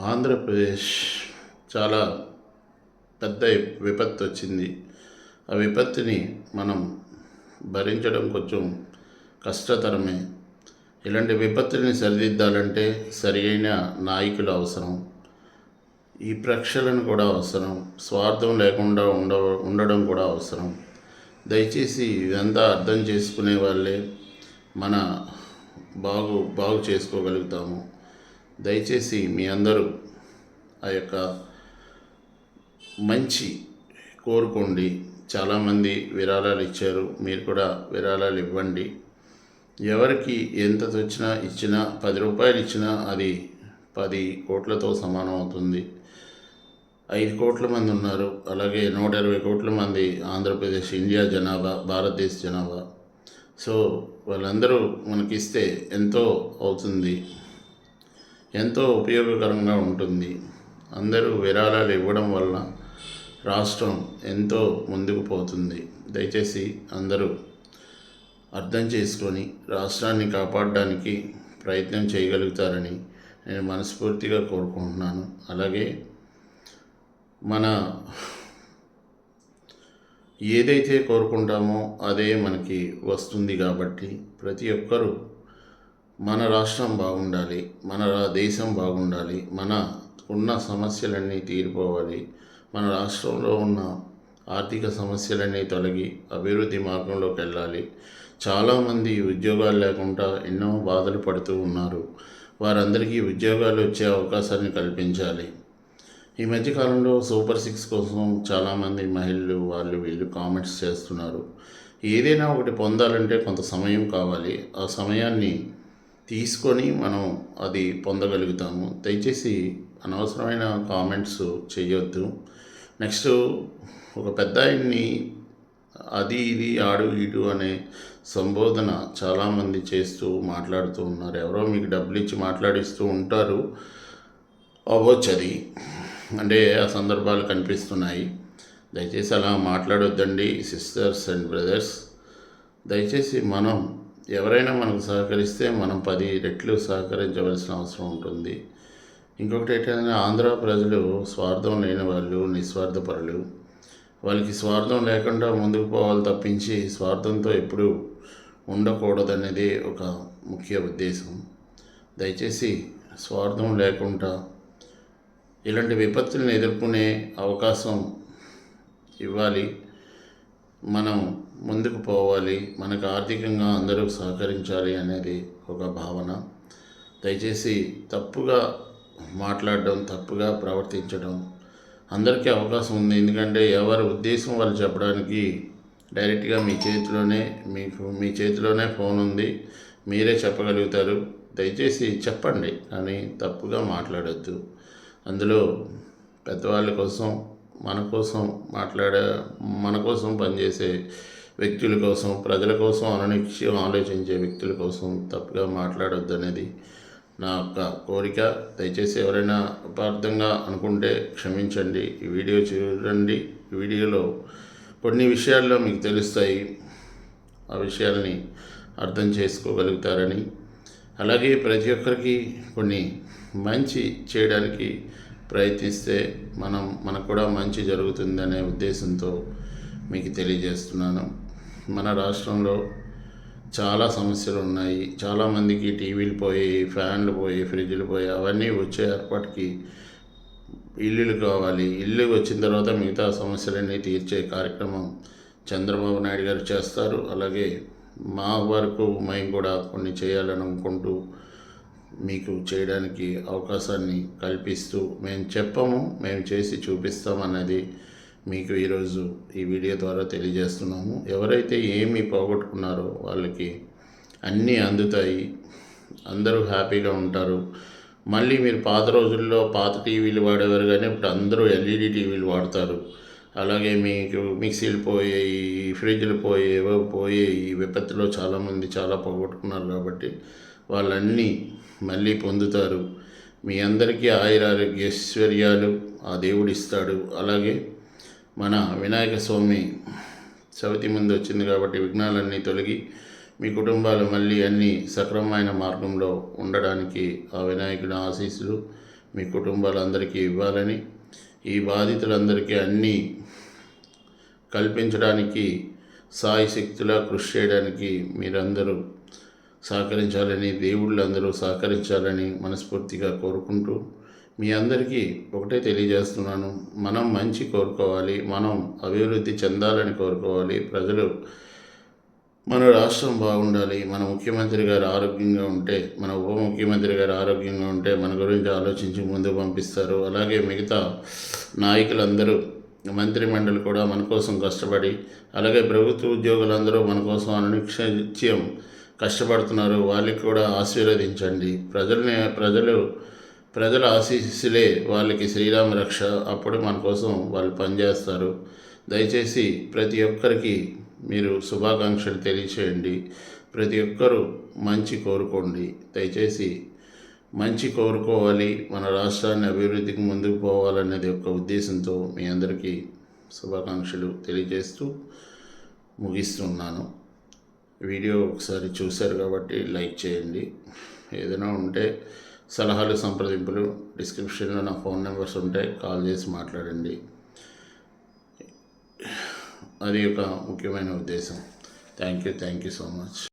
ఆంధ్రప్రదేశ్ చాలా పెద్ద విపత్తు వచ్చింది. ఆ విపత్తుని మనం భరించడం కొంచెం కష్టతరమే. ఇలాంటి విపత్తుల్ని సరిదిద్దాలంటే సరియైన నాయకులు అవసరం. ఈ ప్రక్షాళన కూడా అవసరం. స్వార్థం లేకుండా ఉండ ఉండడం కూడా అవసరం. దయచేసి ఇదంతా అర్థం చేసుకునే వాళ్ళే మన బాగు బాగు చేసుకోగలుగుతాము. దయచేసి మీ అందరూ ఆ యొక్క మంచి కోరుకోండి. చాలామంది విరాళాలు ఇచ్చారు. మీరు కూడా విరాళాలు ఇవ్వండి. ఎవరికి ఎంత తెచ్చినా ఇచ్చినా పది రూపాయలు ఇచ్చినా అది పది కోట్లతో సమానం అవుతుంది. ఐదు కోట్ల మంది ఉన్నారు. అలాగే నూట ఇరవై కోట్ల మంది ఆంధ్రప్రదేశ్ ఇండియా జనాభా భారతదేశ జనాభా. సో వాళ్ళందరూ మనకిస్తే ఎంతో అవుతుంది. ఎంతో ఉపయోగకరంగా ఉంటుంది. అందరూ విరాళాలు ఇవ్వడం వల్ల రాష్ట్రం ఎంతో ముందుకు పోతుంది. దయచేసి అందరూ అర్థం చేసుకొని రాష్ట్రాన్ని కాపాడడానికి ప్రయత్నం చేయగలుగుతారని నేను మనస్ఫూర్తిగా కోరుకుంటున్నాను. అలాగే మన ఏదైతే కోరుకుంటామో అదే మనకి వస్తుంది కాబట్టి ప్రతి ఒక్కరూ మన రాష్ట్రం బాగుండాలి మన రా- దేశం బాగుండాలి మన ఉన్న సమస్యలన్నీ తీరిపోవాలి మన రాష్ట్రంలో ఉన్న ఆర్థిక సమస్యలన్నీ తొలగి అభివృద్ధి మార్గంలోకి వెళ్ళాలి. చాలామంది ఉద్యోగాలు లేకుండా ఎన్నో బాధలు పడుతూ ఉన్నారు. వారందరికీ ఉద్యోగాలు వచ్చే అవకాశాన్ని కల్పించాలి. ఈ మధ్యకాలంలో సూపర్ సిక్స్ కోసం చాలామంది మహిళలు వాళ్ళు వీళ్ళు కామెంట్స్ చేస్తున్నారు. ఏదైనా ఒకటి పొందాలంటే కొంత సమయం కావాలి. ఆ సమయాన్ని తీసుకొని మనం అది పొందగలుగుతాము. దయచేసి అనవసరమైన కామెంట్స్ చేయొద్దు. నెక్స్ట్ ఒక పెద్ద ఆయన్ని అది ఇది ఆడు ఇటు అనే సంబోధన చాలామంది చేస్తూ మాట్లాడుతూ ఉన్నారు. ఎవరో మీకు డబ్బులు ఇచ్చి మాట్లాడిస్తూ ఉంటారు. అవ్వచ్చు అది అంటే ఆ సందర్భాలు కనిపిస్తున్నాయి. దయచేసి అలా మాట్లాడొద్దండి సిస్టర్స్ అండ్ బ్రదర్స్. దయచేసి మనం ఎవరైనా మనకు సహకరిస్తే మనం పది రెట్లు సహకరించవలసిన అవసరం ఉంటుంది. ఇంకొకటి ఏంటంటే ఆంధ్ర ప్రజలు స్వార్థం లేని వాళ్ళు నిస్వార్థపరులు. వాళ్ళకి స్వార్థం లేకుండా ముందుకు పోవాలి తప్పించి స్వార్థంతో ఎప్పుడు ఉండకూడదనేది ఒక ముఖ్య ఉద్దేశం. దయచేసి స్వార్థం లేకుండా ఇలాంటి విపత్తులను ఎదుర్కొనే అవకాశం ఇవ్వాలి. మనం ముందుకు పోవాలి మనకు ఆర్థికంగా అందరూ సహకరించాలి అనేది ఒక భావన. దయచేసి తప్పుగా మాట్లాడడం తప్పుగా ప్రవర్తించడం అందరికీ అవకాశం ఉంది. ఎందుకంటే ఎవరి ఉద్దేశం వాళ్ళు చెప్పడానికి డైరెక్ట్గా మీ చేతిలోనే మీకు మీ చేతిలోనే ఫోన్ ఉంది. మీరే చెప్పగలుగుతారు. దయచేసి చెప్పండి కానీ తప్పుగా మాట్లాడొద్దు. అందులో పెద్దవాళ్ళ కోసం మన కోసం మాట్లాడే మన కోసం పనిచేసే వ్యక్తుల కోసం ప్రజల కోసం అననిక్షం ఆలోచించే వ్యక్తుల కోసం తప్పుగా మాట్లాడొద్దు అనేది నా యొక్క కోరిక. దయచేసి ఎవరైనా అపార్థంగా అనుకుంటే క్షమించండి. ఈ వీడియో చూడండి. ఈ వీడియోలో కొన్ని విషయాల్లో మీకు తెలుస్తాయి. ఆ విషయాల్ని అర్థం చేసుకోగలుగుతారని. అలాగే ప్రతి ఒక్కరికి కొన్ని మంచి చేయడానికి ప్రయత్నిస్తే మనం మనకు కూడా మంచి జరుగుతుందనే ఉద్దేశంతో మీకు తెలియజేస్తున్నాను. మన రాష్ట్రంలో చాలా సమస్యలు ఉన్నాయి చాలామందికి టీవీలు పోయి ఫ్యాన్లు పోయి ఫ్రిడ్జ్లు పోయి అవన్నీ వచ్చే ఏర్పాటుకి ఇల్లులు కావాలి. ఇల్లు వచ్చిన తర్వాత మిగతా సమస్యలన్నీ తీర్చే కార్యక్రమం చంద్రబాబు నాయుడు గారు చేస్తారు. అలాగే మా వరకు మేము కూడా కొన్ని చేయాలని అనుకుంటూ మీకు చేయడానికి అవకాశాన్ని కల్పిస్తూ మేము చెప్పము మేము చేసి చూపిస్తామన్నది మీకు ఈరోజు ఈ వీడియో ద్వారా తెలియజేస్తున్నాము. ఎవరైతే ఏమి పోగొట్టుకున్నారో వాళ్ళకి అన్నీ అందుతాయి అందరూ హ్యాపీగా ఉంటారు. మళ్ళీ మీరు పాత రోజుల్లో పాత టీవీలు వాడేవారు కానీ ఇప్పుడు అందరూ ఎల్ఈడి టీవీలు వాడతారు. అలాగే మీకు మిక్సీలు పోయాయి ఫ్రిడ్జ్లు పోయేవో పోయాయి ఈ విపత్తులో చాలామంది చాలా పోగొట్టుకున్నారు కాబట్టి వాళ్ళన్నీ మళ్ళీ పొందుతారు. మీ అందరికీ ఆయురారోగ్య ఐశ్వర్యాలు ఆ దేవుడు ఇస్తాడు అలాగే మన వినాయక స్వామి చవితి ముందు వచ్చింది కాబట్టి విఘ్నాలన్నీ తొలగి మీ కుటుంబాలు మళ్ళీ అన్నీ సక్రమమైన మార్గంలో ఉండడానికి ఆ వినాయకుని ఆశీస్సులు మీ కుటుంబాలందరికీ ఇవ్వాలని ఈ బాధితులందరికీ అన్నీ కల్పించడానికి సాయి శక్తులా కృషి చేయడానికి మీరందరూ సహకరించాలని దేవుళ్ళందరూ సహకరించాలని మనస్ఫూర్తిగా కోరుకుంటూ మీ అందరికీ ఒకటే తెలియజేస్తున్నాను. మనం మంచి కోరుకోవాలి మనం అభివృద్ధి చెందాలని కోరుకోవాలి. ప్రజలు మన రాష్ట్రం బాగుండాలి మన ముఖ్యమంత్రి గారు ఆరోగ్యంగా ఉంటే మన ఉప ముఖ్యమంత్రి గారు ఆరోగ్యంగా ఉంటే మన గురించి ఆలోచించి ముందుకు పంపిస్తారు. అలాగే మిగతా నాయకులందరూ మంత్రిమండలి కూడా మన కోసం కష్టపడి అలాగే ప్రభుత్వ ఉద్యోగులందరూ మన కోసం అనునిత్యం కష్టపడుతున్నారు వాళ్ళకి కూడా ఆశీర్వదించండి. ప్రజల్ని ప్రజలు ప్రజల ఆశీస్సులే వాళ్ళకి శ్రీరామ రక్ష. అప్పుడు మన కోసం వాళ్ళు పనిచేస్తారు. దయచేసి ప్రతి ఒక్కరికి మీరు శుభాకాంక్షలు తెలియచేయండి. ప్రతి ఒక్కరూ మంచి కోరుకోండి. దయచేసి మంచి కోరుకోవాలి. మన రాష్ట్రాన్ని అభివృద్ధికి ముందుకు పోవాలనేది ఒక ఉద్దేశంతో మీ అందరికీ శుభాకాంక్షలు తెలియజేస్తూ ముగిస్తున్నాను. వీడియో ఒకసారి చూశారు కాబట్టి లైక్ చేయండి. ఏదైనా ఉంటే సలహాలు సంప్రదింపులు డిస్క్రిప్షన్లో నా ఫోన్ నెంబర్స్ ఉంటాయి. కాల్ చేసి మాట్లాడండి. అది ఒక ముఖ్యమైన ఉద్దేశం. Thank you thank you so much.